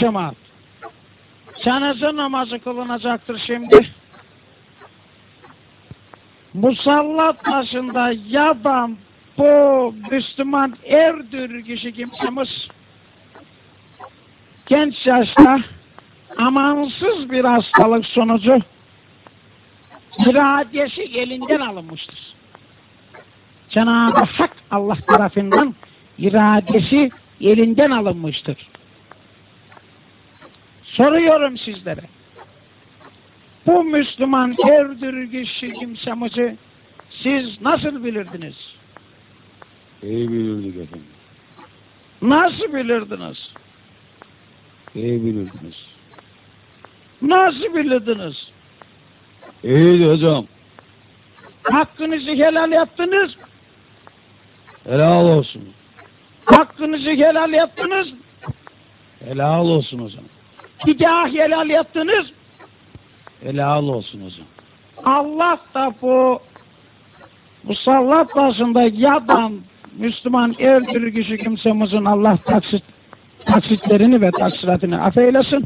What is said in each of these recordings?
cemaat. Cenaze namazı kılınacaktır şimdi. Musallat başında yaban bu Müslüman erdür kişi kimsemiz genç yaşta amansız bir hastalık sonucu iradesi elinden alınmıştır. Cenab-ı Hak Allah tarafından iradesi elinden alınmıştır. Soruyorum sizlere. Bu Müslüman erdürgüşü kimsemizi siz nasıl bilirdiniz? İyi bilirdik efendim. Nasıl bilirdiniz? İyi bilirdiniz. Nasıl bilirdiniz? İyiydi hocam. Hakkınızı helal yaptınız. Helal olsun. Hakkınızı helal yaptınız. Helal olsun hocam. Daha helal yaptınız. Helal olsun hocam. Allah da bu musallat başında yadan Müslüman erdürgüşü kimsemizin Allah taksit, taksitlerini ve taksiratını affeylesin.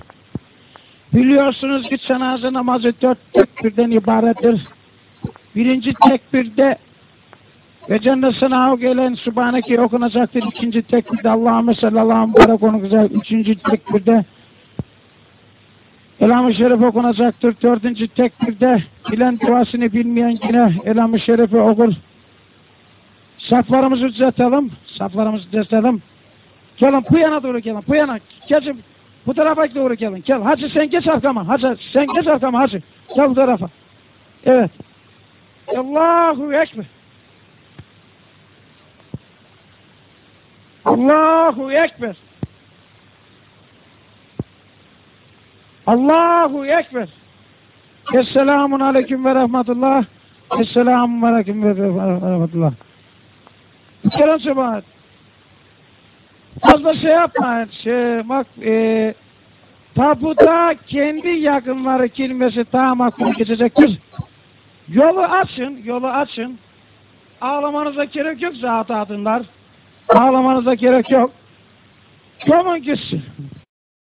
Biliyorsunuz ki cenaze namazı dört tekbirden ibarettir. Birinci tekbirde ve cennet sınavı gelen Sübhaneke okunacaktır. İkinci tekbirde Allahümme sallallahu mübarek olacak. Üçüncü tekbirde Elam-ı Şerif okunacaktır. Dördüncü tekbirde bilen duasını bilmeyen yine Elam-ı Şerif'i okur. Saflarımızı düzeltelim. Saflarımızı düzeltelim. Gelin bu yana doğru gelin. Bu yana. Gelin bu tarafa doğru gelin. Gel. Hacı sen geç arkama. Hacı sen geç arkama hacı. Gel bu tarafa. Evet. Allahu Ekber. Allahu Ekber. Allahu Ekber. Esselamun Aleyküm ve Rahmetullah. Esselamun Aleyküm ve Rahmetullah. Kerem cemaat. Fazla şey yapmayın. Şey, bak, e, tabuda kendi yakınları kelimesi daha makbul geçecektir. Yolu açın, yolu açın. Ağlamanıza gerek yok zat adınlar. Ağlamanıza gerek yok. Gömün gitsin.